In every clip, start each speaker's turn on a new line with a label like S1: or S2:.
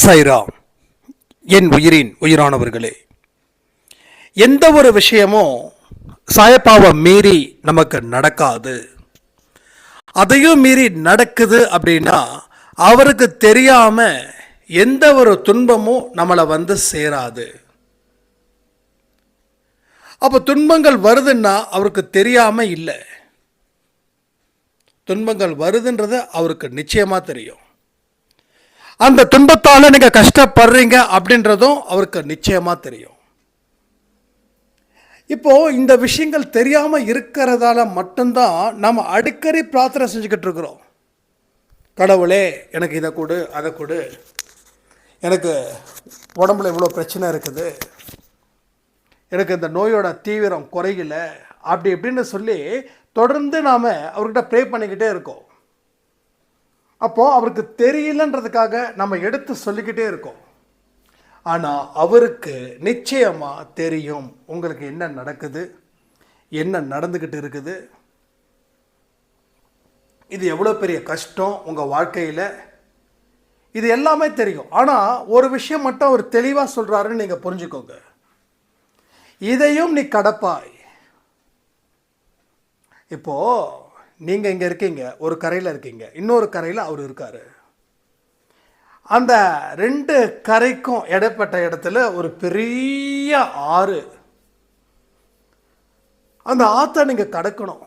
S1: சைராம் என் உயிரின் உயிரானவர்களே. எந்த ஒரு விஷயமும் சாயப்பாவை மீறி நமக்கு நடக்காது. அதையும் மீறி நடக்குது அப்படின்னா அவருக்கு தெரியாம எந்த ஒரு துன்பமும் நம்மளை வந்து சேராது. அப்போ துன்பங்கள் வருதுன்னா அவருக்கு தெரியாம இல்லை. துன்பங்கள் வருதுன்றது அவருக்கு நிச்சயமா தெரியும். அந்த துன்பத்தால் நீங்கள் கஷ்டப்படுறீங்க அப்படின்றதும் அவருக்கு நிச்சயமாக தெரியும். இப்போது இந்த விஷயங்கள் தெரியாமல் இருக்கிறதால மட்டும்தான் நம்ம அடிக்கடி பிரார்த்தனை செஞ்சுக்கிட்டு இருக்கிறோம். கடவுளே எனக்கு இதை கொடு அதை கொடு. எனக்கு உடம்புல இவ்வளோ பிரச்சனை இருக்குது. எனக்கு இந்த நோயோட தீவிரம் குறையல. அப்படி இப்படின்னு சொல்லி தொடர்ந்து நாம் அவர்கிட்ட ப்ரே பண்ணிக்கிட்டே இருக்கோம். அப்போது அவருக்கு தெரியலன்றதுக்காக நம்ம எடுத்து சொல்லிக்கிட்டே இருக்கோம். ஆனால் அவருக்கு நிச்சயமாக தெரியும் உங்களுக்கு என்ன நடக்குது என்ன நடந்துக்கிட்டு இருக்குது. இது எவ்வளோ பெரிய கஷ்டம் உங்கள் வாழ்க்கையில்? இது எல்லாமே தெரியும். ஆனால் ஒரு விஷயம் மட்டும் அவர் தெளிவாக சொல்கிறாருன்னு நீங்கள் புரிஞ்சுக்கோங்க. இதையும் நீ கடப்பாய். இப்போது நீங்கள் இங்கே இருக்கீங்க ஒரு கரையில் இருக்கீங்க. இன்னொரு கரையில் அவர் இருக்கார். அந்த ரெண்டு கரைக்கும் இடைப்பட்ட இடத்துல ஒரு பெரிய ஆறு. அந்த ஆற்றை நீங்கள் கடக்கணும்.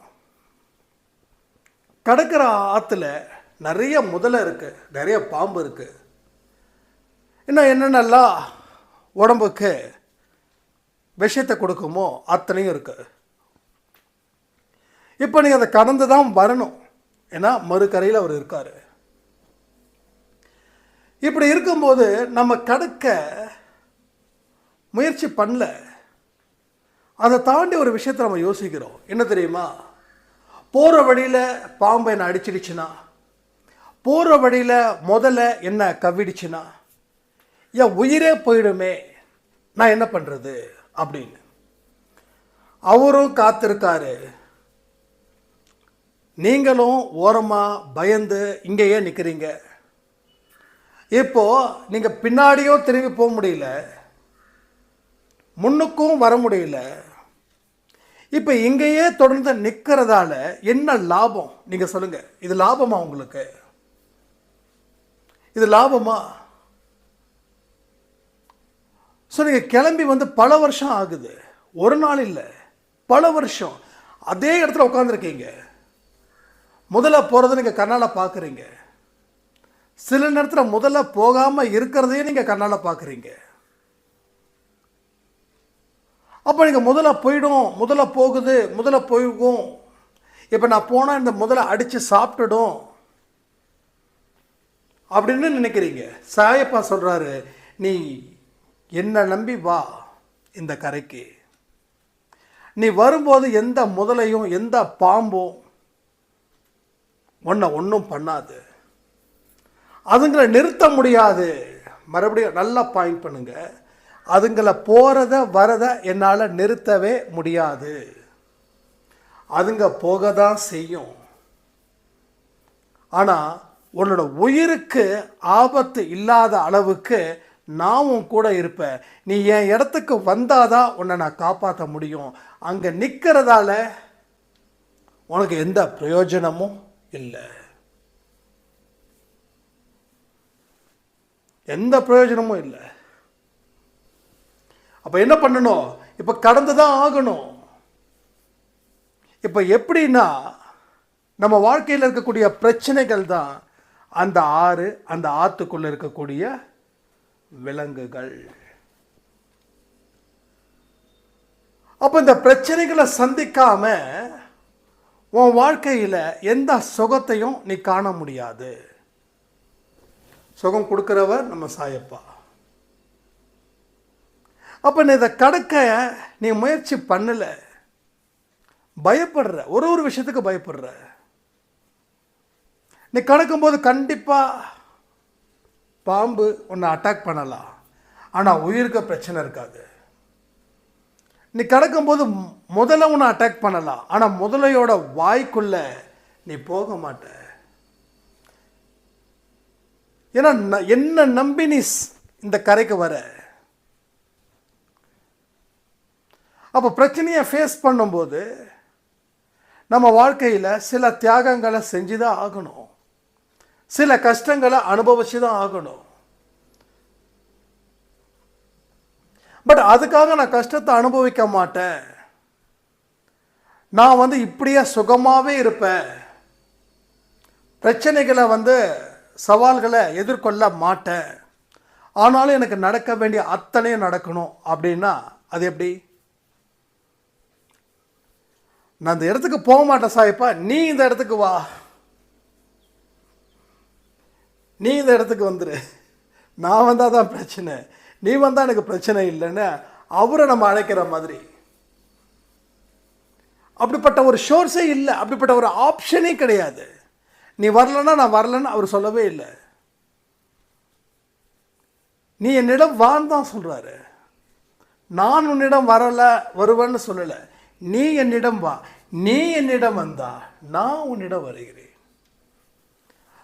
S1: கடக்கிற ஆற்றுல நிறைய முதலை இருக்குது நிறைய பாம்பு இருக்குது இன்னும் என்னென்னலாம் உடம்புக்கு விஷயத்தை கொடுக்குமோ அத்தனையும் இருக்குது இப்போ நீங்கள் அதை கடந்து தான் வரணும். ஏன்னா மறுக்கரையில் அவர் இருக்கார். இப்படி இருக்கும்போது நம்ம கடக்க முயற்சி பண்ணல. அதை தாண்டி ஒரு விஷயத்தை நம்ம யோசிக்கிறோம். என்ன தெரியுமா? போகிற வழியில் பாம்பு என்னை அடிச்சிடுச்சுன்னா போகிற வழியில் முதல்ல என்ன கவ்விடுச்சுன்னா என் உயிரே போயிடுமே நான் என்ன பண்ணுறது அப்படின்னு. அவரும் காத்திருக்காரு. நீங்களும் ஓரமாக பயந்து இங்கேயே நிற்கிறீங்க இப்போது நீங்கள் பின்னாடியும் திரும்பி போக முடியல. முன்னுக்கும் வர முடியல. இப்போ இங்கேயே தொடர்ந்து நிற்கிறதால என்ன லாபம்? நீங்கள் சொல்லுங்கள் இது லாபமா உங்களுக்கு? இது லாபமா? ஸோ நீங்கள் கிளம்பி வந்து பல வருஷம் ஆகுது. ஒரு நாள் இல்லை. பல வருஷம். அதே இடத்துல உட்காந்துருக்கீங்க முதல்ல போகிறது நீங்கள் கண்ணால் பார்க்குறீங்க சில நேரத்தில் முதல்ல போகாமல் இருக்கிறதையும் நீங்கள் கண்ணால் பார்க்குறீங்க அப்போ நீங்கள் முதல்ல போயிடும் முதல்ல போகுது முதல்ல போகும். இப்போ நான் போனால் இந்த முதல்ல அடித்து சாப்பிட்டுடும். அப்படின்னு நினைக்கிறீங்க. சாயப்பா சொல்கிறாரு நீ என்னை நம்பி வா இந்த கரைக்கு. நீ வரும்போது எந்த முதலையும் எந்த பாம்பும் உன்னை ஒன்றும் பண்ணாது. அதுங்களை நிறுத்த முடியாது. மறுபடியும் நல்லா பாயிண்ட் பண்ணுங்க. அதுங்களை போகிறத வரத என்னால் நிறுத்தவே முடியாது. அதுங்க போக தான் செய்யும். ஆனால் உன்னோட உயிருக்கு ஆபத்து இல்லாத அளவுக்கு நான் கூட இருப்பேன் நீ என் இடத்துக்கு வந்தாதான் உன்னை நான் காப்பாற்ற முடியும். அங்கே நிற்கிறதால உனக்கு எந்த பிரயோஜனமும்? இல்லை. எந்த பிரயோஜனமும் இல்லை. அப்போ என்ன பண்ணணும்? இப்போ கடந்து தான் ஆகணும். இப்போ எப்படின்னா நம்ம வாழ்க்கையில் இருக்கக்கூடிய பிரச்சனைகள் தான் அந்த ஆறு அந்த ஆற்றுக்குள்ளே இருக்கக்கூடிய விலங்குகள். அப்போ இந்த பிரச்சனைகளை சந்திக்காம உன் வாழ்க்கையில் எந்த சுகத்தையும் நீ காண முடியாது. சுகம் கொடுக்குறவர் நம்ம சாயப்பா. அப்போ நீ இதை கடக்க நீ முயற்சி பண்ணல. பயப்படுற ஒரு ஒரு விஷயத்துக்கு பயப்படுற. நீ கடக்கும்போது கண்டிப்பாக பாம்பு உன்னை அட்டாக் பண்ணலாம். ஆனால் உயிருக்கு பிரச்சனை இருக்காது. நீ கடக்கும்போது முதல்ல உன்னை அட்டாக் பண்ணலாம். ஆனால் முதலையோட வாய்க்குள்ள நீ போக மாட்ட. ஏன்னா ந- என்ன நம்பி நீ இந்த கரைக்கு வர. அப்போ பிரச்சனையை ஃபேஸ் பண்ணும்போது நம்ம வாழ்க்கையில் சில தியாகங்களை செஞ்சு தான் ஆகணும். சில கஷ்டங்களை அனுபவிச்சு தான் ஆகணும். பட் அதுக்காக நான் கஷ்டத்தை அனுபவிக்க மாட்டேன். நான் வந்து இப்படியே சுகமாகவே இருப்பேன். பிரச்சனைகளை வந்து சவால்களை எதிர்கொள்ள மாட்டேன். ஆனாலும் எனக்கு நடக்க வேண்டிய அத்தனையும் நடக்கணும். அப்படின்னா அது எப்படி? நான் இந்த இடத்துக்கு போக மாட்டேன் சாய்ப்பா. நீ இந்த இடத்துக்கு வா. நீ இந்த இடத்துக்கு வந்துடு நான் வந்தால் தான் பிரச்சனை. நீ வந்தால் எனக்கு பிரச்சனை இல்லைன்னு அவரை நம்ம அழைக்கிற மாதிரி. அப்படிப்பட்ட ஒரு ஷோர்ஸே இல்லை. அப்படிப்பட்ட ஒரு ஆப்ஷனே கிடையாது. நீ வரலன்னா நான் வரலன்னு அவர் சொல்லவே இல்லை. நீ என்னிடம் வான்னு தான் சொல்கிறாரு நான் உன்னிடம் வரலை வருவேன்னு சொல்லலை. நீ என்னிடம் வா. நீ என்னிடம் வந்தா நான் உன்னிடம் வருகிறேன்.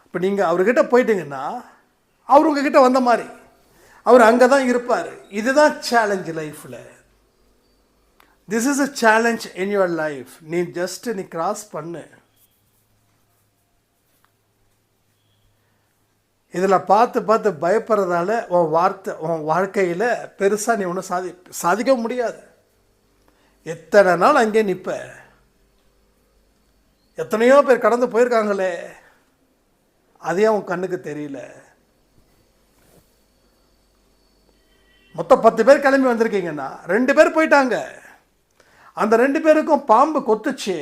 S1: இப்போ நீங்கள் அவர்கிட்ட போயிட்டீங்கன்னா அவர் உங்ககிட்ட வந்த மாதிரி. அவர் அங்கே தான் இருப்பார். இதுதான் சேலஞ்ச் லைஃப்பில் this is a challenge in your life நீ ஜஸ்ட் நீ கிராஸ் பண்ணு. இதில் பார்த்து பார்த்து பயப்படுறதால உன் வார்த்தை உன் வாழ்க்கையில் பெருசாக நீ ஒன்றும் சாதி சாதிக்க முடியாது. எத்தனை நாள் அங்கே நிற்ப எத்தனையோ பேர் கடந்து போயிருக்காங்களே. அதே உன் கண்ணுக்கு தெரியல. மொத்தம் பத்து பேர் கிளம்பி வந்திருக்கீங்கன்னா ரெண்டு பேர் போயிட்டாங்க. அந்த ரெண்டு பேருக்கும் பாம்பு கொத்துச்சு.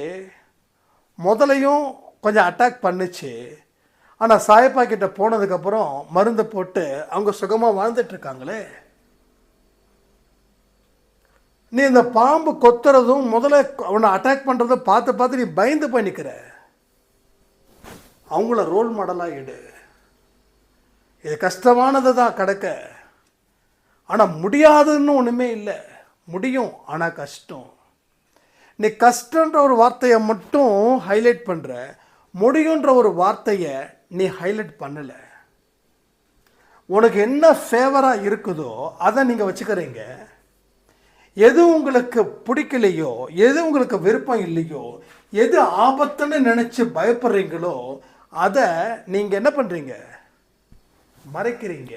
S1: முதலையும் கொஞ்சம் அட்டாக் பண்ணுச்சு. ஆனால் சாயப்பா கிட்ட போனதுக்கப்புறம் மருந்து போட்டு அவங்க சுகமாக வாழ்ந்துட்டு இருக்காங்களே. நீ இந்த பாம்பு கொத்துறதும் முதல்ல அவனை அட்டாக் பண்ணுறதும் பார்த்து பார்த்து நீ பயந்து போய் நிற்கிற அவங்கள ரோல் மாடலாக எடு இது கஷ்டமானது தான் கிடக்க. ஆனால் முடியாதுன்னு ஒன்றுமே இல்லை. முடியும் ஆனால் கஷ்டம். நீ கஷ்டன்ற ஒரு வார்த்தையை மட்டும் ஹைலைட் பண்ணுற முடியுன்ற ஒரு வார்த்தையை நீ ஹைலைட் பண்ணலை. உனக்கு என்ன ஃபேவராக இருக்குதோ அதை நீங்கள் வச்சுக்கிறீங்க. எது உங்களுக்கு பிடிக்கலையோ எது உங்களுக்கு விருப்பம் இல்லையோ எது ஆபத்துன்னு நினச்சி பயப்படுறீங்களோ அதை நீங்கள் என்ன பண்ணுறீங்க மறைக்கிறீங்க.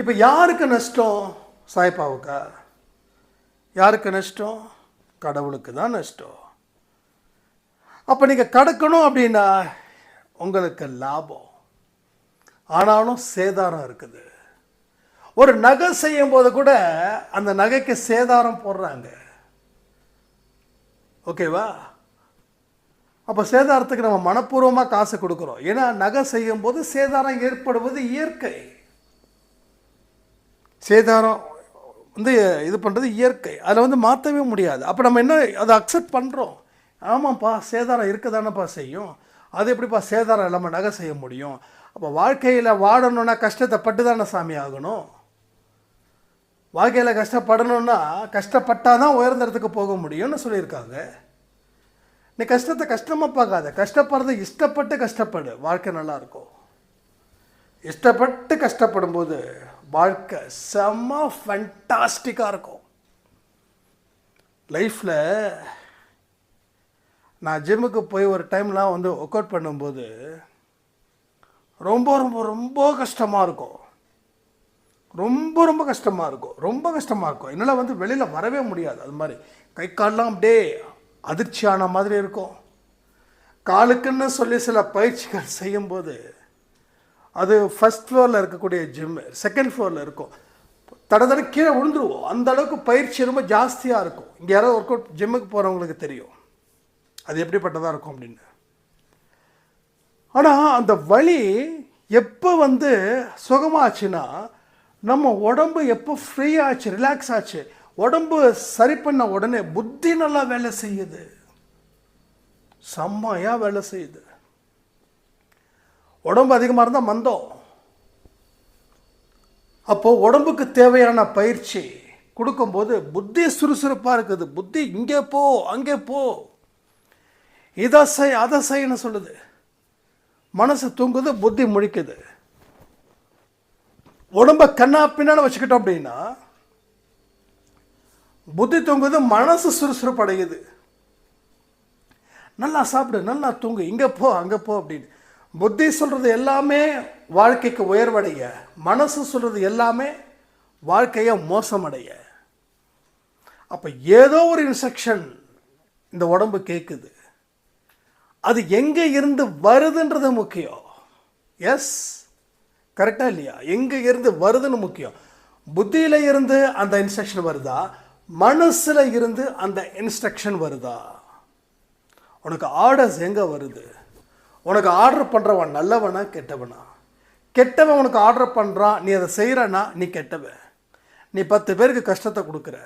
S1: இப்போ யாருக்கு நஷ்டம்? சாய்பாவுக்கா யாருக்கு நஷ்டம்? கடவுளுக்கு தான் நஷ்டம். அப்போ நீங்கள் கடக்கணும் அப்படின்னா உங்களுக்கு லாபம். ஆனாலும் சேதாரம் இருக்குது. ஒரு நகை செய்யும் போது கூட அந்த நகைக்கு சேதாரம் போடுறாங்க. ஓகேவா? அப்போ சேதாரத்துக்கு நம்ம மனப்பூர்வமாக காசு கொடுக்குறோம். ஏன்னா நகை செய்யும் போது சேதாரம் ஏற்படுவது இயற்கை. சேதாரம் வந்து இது பண்ணுறது இயற்கை. அதில் வந்து மாற்றவே முடியாது. அப்போ நம்ம என்ன அதை அக்செப்ட் பண்ணுறோம் ஆமாம்ப்பா சேதாரம் இருக்க தானேப்பா செய்யும். அது எப்படிப்பா சேதாரம் இல்லாமல் நகை செய்ய முடியும்? அப்போ வாழ்க்கையில் வாழணுன்னா கஷ்டத்தை பட்டு தானே சாமி ஆகணும்? வாழ்க்கையில் கஷ்டப்படணும்னா கஷ்டப்பட்டால் தான் உயர்ந்த இடத்துக்கு போக முடியும்னு சொல்லியிருக்காங்க. நீ கஷ்டத்தை கஷ்டமாக பார்க்காத. கஷ்டப்படுறது இஷ்டப்பட்டு கஷ்டப்படு. வாழ்க்கை நல்லா இருக்கும். இஷ்டப்பட்டு கஷ்டப்படும் போது வாழ்க்கை செம்ம ஃபண்டாஸ்டிக்காக இருக்கும். லைஃப்பில் நான் ஜிம்முக்கு போய் ஒரு டைம்லாம் வந்து ஒர்க் அவுட் பண்ணும்போது ரொம்ப ரொம்ப ரொம்ப கஷ்டமாக இருக்கும். ரொம்ப ரொம்ப கஷ்டமாக இருக்கும். ரொம்ப கஷ்டமாக இருக்கும். என்னால் வந்து வெளியில் வரவே முடியாது. அது மாதிரி கை கால்லாம் அப்படியே அதிர்ச்சியான மாதிரி இருக்கும். காலுக்குன்னு சொல்லி சில பயிற்சிகள் செய்யும்போது அது ஃபஸ்ட் ஃப்ளோரில் இருக்கக்கூடிய ஜிம்மு செகண்ட் ஃப்ளோரில் இருக்கும். தட தட கீழே விழுந்துருவோம். அந்த அளவுக்கு பயிற்சி ரொம்ப ஜாஸ்தியாக இருக்கும். இங்கே யாராவது ஒர்க் அவுட் ஜிம்முக்கு போகிறவங்களுக்கு தெரியும். அது எப்படிப்பட்டதாக இருக்கும் அப்படின்னு. ஆனால் அந்த வழி எப்போ வந்து சுகமாச்சுன்னா நம்ம உடம்பு எப்போ ஃப்ரீ ஆச்சு ரிலாக்ஸ் ஆச்சு உடம்பு சரி பண்ண உடனே புத்தி நல்லா வேலை செய்யுது. செம்மையாக வேலை செய்யுது. உடம்பு அதிகமாக இருந்தால் மந்தம். அப்போது உடம்புக்கு தேவையான பயிற்சி கொடுக்கும்போது புத்தி சுறுசுறுப்பாக இருக்குது. புத்தி இங்கே போ அங்கே போ. இதை செய் அதை செய்யன்னு சொல்லுது. மனசு தூங்குது புத்தி முழிக்குது. உடம்ப கண்ணா பின்னாடி வச்சுக்கிட்டோம் அப்படின்னா புத்தி தூங்குது மனசு சுறுசுறுப்பு அடையுது நல்லா சாப்பிடு நல்லா தூங்கு இங்கே போ அங்கே போ அப்படின்னு. புத்தி சொல்கிறது எல்லாமே வாழ்க்கைக்கு உயர்வடைய மனசு சொல்கிறது எல்லாமே வாழ்க்கையை மோசமடைய. அப்போ ஏதோ ஒரு இன்ஸ்ட்ரக்ஷன் இந்த உடம்பு கேட்குது அது எங்கே இருந்து வருதுன்றது முக்கியம். எஸ் கரெக்டாக இல்லையா? எங்கே இருந்து வருதுன்னு முக்கியம். புத்தியில் இருந்து அந்த இன்ஸ்ட்ரக்ஷன் வருதா? மனசில் இருந்து அந்த இன்ஸ்ட்ரக்ஷன் வருதா? உனக்கு ஆர்டர்ஸ் எங்கே வருது? உனக்கு ஆர்டர் பண்ணுறவன் நல்லவனா கெட்டவனா? கெட்டவன் உனக்கு ஆர்டர் பண்ணுறான் நீ அதை செய்கிறனா நீ கெட்டவன். நீ பத்து பேருக்கு கஷ்டத்தை கொடுக்குற.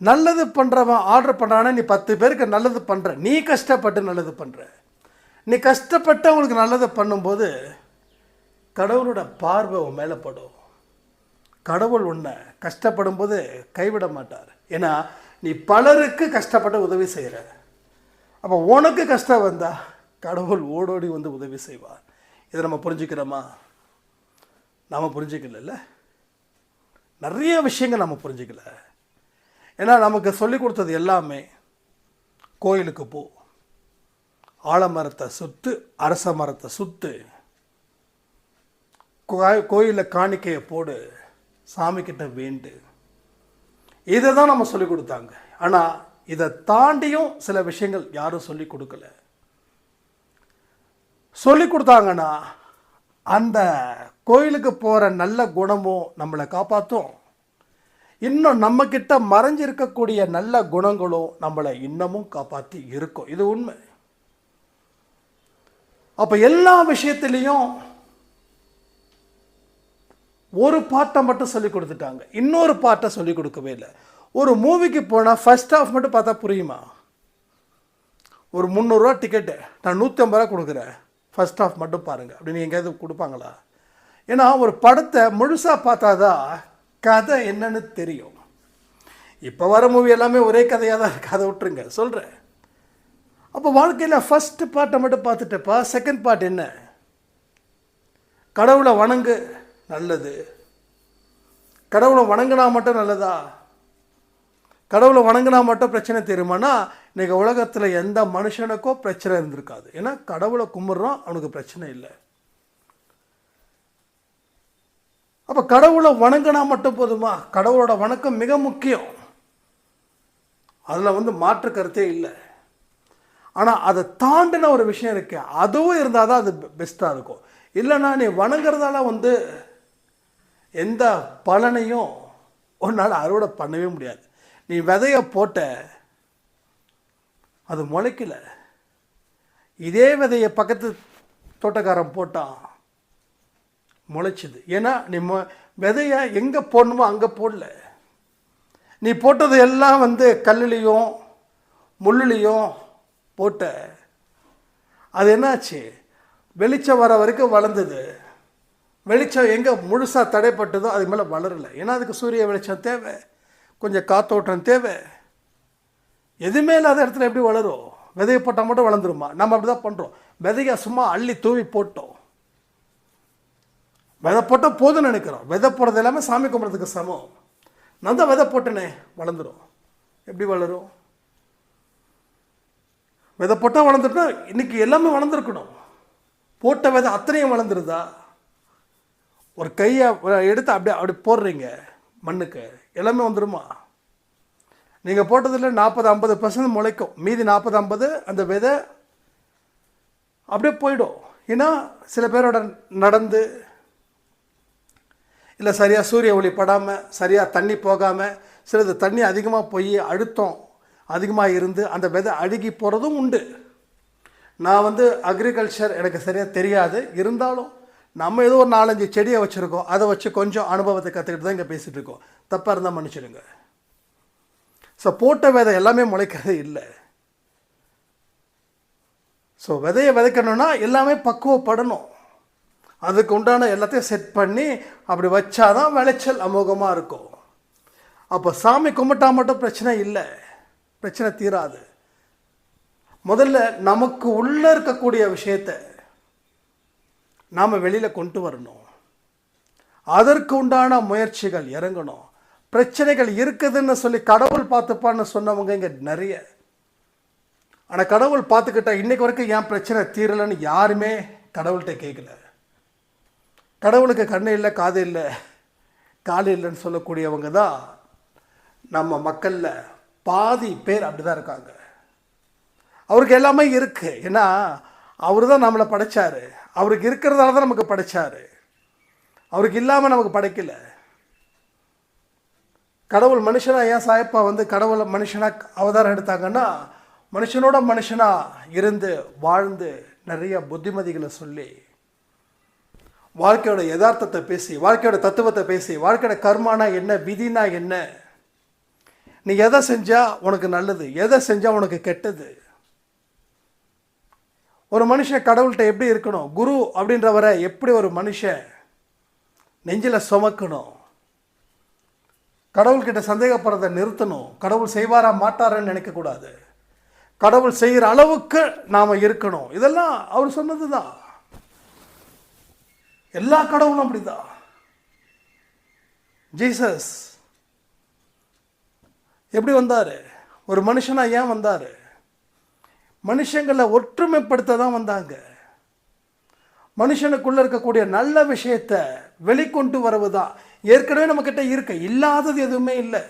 S1: நல்லது பண்ணுறவன் ஆர்டர் பண்ணுறானா நீ பத்து பேருக்கு நல்லது பண்ணுற நீ கஷ்டப்பட்டு நல்லது பண்ணுற நீ கஷ்டப்பட்டு அவங்களுக்கு நல்லது பண்ணும்போது கடவுளோட பார்வை உன் மேலே படும். கடவுள் உன்னை கஷ்டப்படும் போது கைவிட மாட்டார். ஏன்னா நீ பலருக்கு கஷ்டப்பட்டு உதவி செய்கிற அப்போ உனக்கு கஷ்டம் வந்தா கடவுள் ஓடோடி வந்து உதவி செய்வார். இதை நம்ம புரிஞ்சுக்கிறோமா? நாம் புரிஞ்சுக்கல நிறைய விஷயங்கள் நம்ம புரிஞ்சுக்கல. ஏன்னா நமக்கு சொல்லி கொடுத்தது எல்லாமே கோயிலுக்கு போ. ஆலமரத்தை சுத்து அரச மரத்தை சுத்து. கோயிலில் காணிக்கையை போடு சாமிக்கிட்ட வேண்டு. இதை தான் நம்ம சொல்லி கொடுத்தாங்க. ஆனால் இதை தாண்டியும் சில விஷயங்கள் யாரும் சொல்லி கொடுக்கல. சொல்லி கொடுத்தாங்கன்னா அந்த கோயிலுக்கு போகிற நல்ல குணமும் நம்மளை காப்பாற்றும் இன்னும் நம்மக்கிட்ட மறைஞ்சிருக்கக்கூடிய நல்ல குணங்களும் நம்மளை இன்னமும் காப்பாற்றி இருக்கும். இது உண்மை. அப்போ எல்லா விஷயத்துலேயும் ஒரு பாட்டை மட்டும் சொல்லி கொடுத்துட்டாங்க. இன்னொரு பாட்டை சொல்லி கொடுக்கவே இல்லை. ஒரு மூவிக்கு போனால் ஃபர்ஸ்ட் ஹாஃப் மட்டும் பார்த்தா புரியுமா? ஒரு முந்நூறுரூவா டிக்கெட்டு நான் நூற்றி ஐம்பது ரூபா கொடுக்குறேன். ஃபஸ்ட் ஆஃப் மட்டும் பாருங்கள் அப்படின்னு எங்கேயாவது கொடுப்பாங்களா? ஏன்னா ஒரு படத்தை முழுசாக பார்த்தாதான் கதை என்னன்னு தெரியும். இப்போ வர மூவி எல்லாமே ஒரே கதையாக தான் இருக்குது அதை விட்டுருங்க. சொல்கிறேன் அப்போ வாழ்க்கையில் ஃபஸ்ட்டு பாட்டை மட்டும் பார்த்துட்டப்பா. செகண்ட் பார்ட் என்ன? கடவுளை வணங்கு நல்லது. கடவுளை வணங்கினா மட்டும் நல்லதா? கடவுளை வணங்கினா மட்டும் பிரச்சனை தெரியுமானா இன்றைக்கி உலகத்தில் எந்த மனுஷனுக்கோ பிரச்சனை இருந்திருக்காது. ஏன்னா கடவுளை கும்பிட்றோம் அவனுக்கு பிரச்சனை இல்லை. அப்போ கடவுளை வணங்கினா மட்டும் போதுமா? கடவுளோட வணக்கம் மிக முக்கியம். அதில் வந்து மாற்று கருத்தே இல்லை. ஆனால் அதை தாண்டின ஒரு விஷயம் இருக்கு அதுவும் இருந்தால் தான் அது பெஸ்ட்டாக இருக்கும். இல்லைன்னா நீ வணங்குறதால வந்து எந்த பலனையும் உன்னால் அறுவடை பண்ணவே முடியாது. நீ விதைய போட்ட அது முளைக்கல. இதே விதையை பக்கத்து தோட்டக்காரன் போட்டான் முளைச்சிது. ஏன்னா நீ மொ விதையை எங்கே போடணுமோ அங்கே போடல. நீ போட்டது எல்லாம் வந்து கல்லுலேயும் முள்ளுலேயும் போட்ட. அது என்னாச்சு? வெளிச்சம் வர வரைக்கும் வளர்ந்தது. வெளிச்சம் எங்கே முழுசாக தடைப்பட்டதோ அது மேலே வளரலை. ஏன்னா அதுக்கு சூரிய வெளிச்சம் தேவை. கொஞ்சம் காத்தோட்டம் தேவை. எதுவுமே இல்லாத இடத்துல எப்படி வளரும் விதையை போட்டால் மட்டும் வளர்ந்துருமா? நம்ம அப்படி தான் பண்ணுறோம் விதையை சும்மா அள்ளி தூவி போட்டோம். விதை போட்டால் போதும்னு நினைக்கிறோம். விதை போடுறது எல்லாமே சாமி கும்பிட்றதுக்கு சமம். நான் தான் விதை போட்டேனே வளர்ந்துடும் எப்படி வளரும்? விதை போட்டால் வளர்ந்துட்டா இன்னைக்கு எல்லாமே வளர்ந்துருக்கணும். போட்ட விதை அத்தனையும் வளர்ந்துருதா? ஒரு கையை எடுத்து அப்படியே அப்படி போடுறீங்க மண்ணுக்கு. எல்லாமே வந்துடுமா நீங்கள் போட்டதில் நாற்பது ஐம்பது பர்சன்ட் முளைக்கும். மீதி நாற்பது ஐம்பது அந்த விதை அப்படியே போயிடும். ஏன்னா சில பேரோட நடந்து இல்லை சரியாக சூரிய ஒளி படாமல் சரியாக தண்ணி போகாமல் சிலது தண்ணி அதிகமாக போய் அழுத்தம் அதிகமாக இருந்து அந்த விதை அழுகி போகிறதும் உண்டு. நான் வந்து அக்ரிகல்ச்சர் எனக்கு சரியாக தெரியாது. இருந்தாலும் நம்ம ஏதோ ஒரு நாலஞ்சு செடியை வச்சுருக்கோம். அதை வச்சு கொஞ்சம் அனுபவத்தை கற்றுக்கிட்டு தான் இங்கே பேசிகிட்டு இருக்கோம். தப்பாக இருந்தால் மன்னிச்சிடுங்க. ஸோ போட்ட விதை எல்லாமே முளைக்கிறது இல்லை. ஸோ விதையை விதைக்கணும்னா எல்லாமே பக்குவப்படணும். அதுக்கு உண்டான எல்லாத்தையும் செட் பண்ணி அப்படி வச்சாதான் விளைச்சல் அமோகமாக இருக்கும். அப்போ சாமி கும்பிட்டா மட்டும் பிரச்சனை இல்லை. பிரச்சனை தீராது. முதல்ல நமக்கு உள்ளே இருக்கக்கூடிய விஷயத்தை நாம் வெளியில் கொண்டு வரணும். அதற்கு உண்டான முயற்சிகள் இறங்கணும். பிரச்சனைகள் இருக்குதுன்னு சொல்லி கடவுள் பார்த்துப்பான்னு சொன்னவங்க இங்கே நிறைய. ஆனால் கடவுள் பார்த்துக்கிட்டா இன்றைக்கு வரைக்கும் ஏன் பிரச்சனை தீரலைன்னு யாருமே கடவுள்கிட்ட கேட்கல கடவுளுக்கு கண்ணு இல்லை காது இல்லை கால் இல்லைன்னு சொல்லக்கூடியவங்க தான் நம்ம மக்களில் பாதி பேர் அப்படி தான் இருக்காங்க. அவருக்கு எல்லாமே இருக்குது ஏன்னா அவர் தான் நம்மளை படைச்சாரு. அவருக்கு இருக்கிறதால தான் நமக்கு படைச்சாரு. அவருக்கு இல்லாமல் நமக்கு படைக்கல. கடவுள் மனுஷனா ஏன் சாயப்பா வந்து கடவுளை மனுஷனாக அவதாரம் எடுத்தாங்கன்னா மனுஷனோட மனுஷனாக இருந்து வாழ்ந்து நிறைய புத்திமதிகளை சொல்லி வாழ்க்கையோட யதார்த்தத்தை பேசி வாழ்க்கையோட தத்துவத்தை பேசி வாழ்க்கையோட கர்மானா என்ன விதினா என்ன நீ எதை செஞ்சால் உனக்கு நல்லது எதை செஞ்சால் உனக்கு கெட்டது ஒரு மனுஷன் கடவுள்கிட்ட எப்படி இருக்கணும்? குரு அப்படின்றவரை எப்படி ஒரு மனுஷன் நெஞ்சில் சுமக்கணும்? கடவுள்கிட்ட சந்தேகப்படுறதை நிறுத்தணும். கடவுள் செய்வாரா மாட்டாரான்னு நினைக்கக்கூடாது. கடவுள் செய்கிற அளவுக்கு நாம் இருக்கணும். இதெல்லாம் அவர் சொன்னது தான் எல்லா கடவுளும் அப்படிதான். ஜீசஸ் எப்படி வந்தார்? ஒரு மனுஷனா ஏன் வந்தார்? மனுஷங்களை ஒற்றுமைப்படுத்த தான் வந்தாங்க. மனுஷனுக்குள்ளே இருக்கக்கூடிய நல்ல விஷயத்தை வெளிக்கொண்டு வரவுதான். ஏற்கனவே நம்மக்கிட்ட இருக்க. இல்லாதது எதுவுமே இல்லை.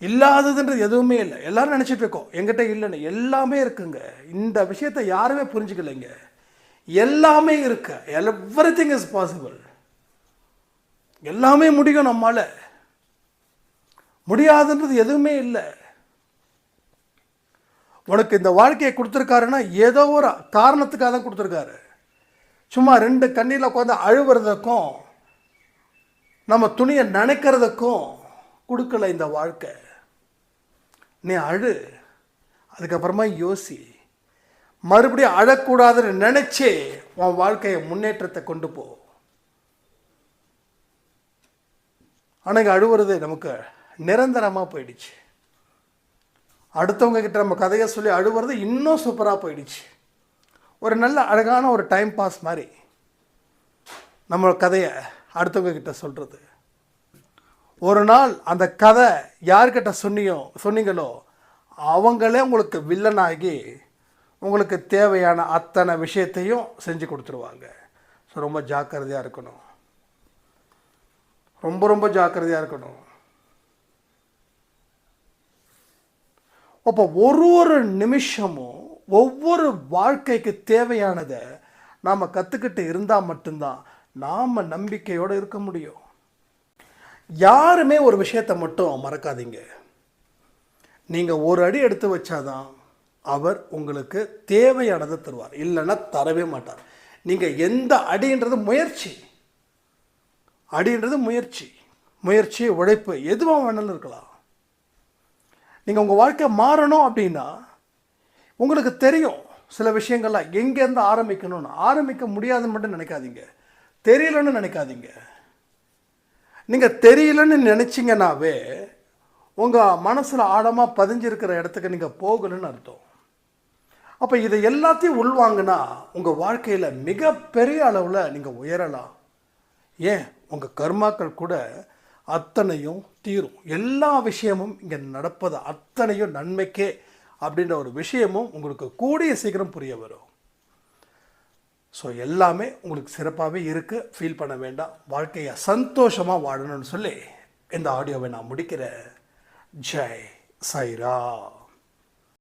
S1: இல்லாததுன்றது எதுவுமே இல்லை. எல்லாரும் நினச்சிட்டு இருக்கோம். எங்கிட்ட இல்லைன்னு. எல்லாமே இருக்குங்க. இந்த விஷயத்தை யாருமே புரிஞ்சுக்கலைங்க. எல்லாமே இருக்கு. எவ்ரி திங் இஸ் பாசிபிள் எல்லாமே முடியும் நம்மளால் முடியாதுன்றது எதுவுமே இல்லை. உனக்கு இந்த வாழ்க்கையை கொடுத்துருக்காருன்னா ஏதோ ஒரு காரணத்துக்காக தான் கொடுத்துருக்காரு. சும்மா ரெண்டு கண்ணியில் உட்காந்து அழுவுறதுக்கும் நம்ம துணியை நினைக்கிறதுக்கும் கொடுக்கல இந்த வாழ்க்கை. நீ அழு அதுக்கப்புறமா யோசி. மறுபடியும் அழக்கூடாதுன்னு நினச்சே உன் வாழ்க்கையை முன்னேற்றத்தை கொண்டு போ. ஆனால் இங்கே அழுவுறது நமக்கு நிரந்தரமாக போயிடுச்சு. அடுத்தவங்க கிட்ட நம்ம கதையை சொல்லி அழுவுறது இன்னும் சூப்பராக போயிடுச்சு. ஒரு நல்ல அழகான ஒரு டைம் பாஸ் மாதிரி நம்ம கதையை அடுத்தவங்க கிட்ட சொல்கிறது ஒரு நாள் அந்த கதை யார்கிட்ட சொன்னியோ சொன்னீங்களோ அவங்களே உங்களுக்கு வில்லனாகி உங்களுக்கு தேவையான அத்தனை விஷயத்தையும் செஞ்சு கொடுத்துருவாங்க. ஸோ ரொம்ப ஜாக்கிரதையாக இருக்கணும். ரொம்ப ரொம்ப ஜாக்கிரதையாக இருக்கணும். அப்போ ஒரு ஒரு நிமிஷமும் ஒவ்வொரு வாழ்க்கைக்கு தேவையானதை நாம் கற்றுக்கிட்டு இருந்தால் மட்டும்தான் நாம் நம்பிக்கையோடு இருக்க முடியும். யாருமே ஒரு விஷயத்தை மட்டும் மறக்காதீங்க. நீங்கள் ஒரு அடி எடுத்து வச்சாதான் அவர் உங்களுக்கு தேவையானதை தருவார். இல்லைன்னா தரவே மாட்டார். நீங்கள் எந்த அடின்றது முயற்சி. அடின்றது முயற்சி. முயற்சி உழைப்பு எதுவாக வேணாலும் இருக்கலாம். நீங்கள் உங்கள் வாழ்க்கை மாறணும் அப்படின்னா உங்களுக்கு தெரியும் சில விஷயங்கள்லாம் எங்கேருந்து ஆரம்பிக்கணும்னு. ஆரம்பிக்க முடியாதுன்னு மட்டும் நினைக்காதீங்க. தெரியலன்னு நினைக்காதீங்க. நீங்கள் தெரியலன்னு நினச்சிங்கனாவே உங்கள் மனசில் ஆழமாக பதிஞ்சிருக்கிற இடத்துக்கு நீங்கள் போகணும்னு அர்த்தம். அப்போ இதை எல்லாத்தையும் உள்வாங்கினா உங்கள் வாழ்க்கையில் மிகப்பெரிய அளவில் நீங்கள் உயரலாம். ஏன்? உங்கள் கர்மாக்கள் கூட அத்தனையும் தீரும். எல்லா விஷயமும் இங்கே நடப்பது அத்தனையும் நன்மைக்கே அப்படின்ற ஒரு விஷயமும் உங்களுக்கு கூடிய சீக்கிரம் புரிய வரும். ஸோ எல்லாமே உங்களுக்கு சிறப்பாகவே இருக்குது ஃபீல் பண்ண வேண்டாம். வாழ்க்கையை சந்தோஷமாக வாழணும்னு சொல்லி இந்த ஆடியோவை நான் முடிக்கிறேன். ஜெய் சைரா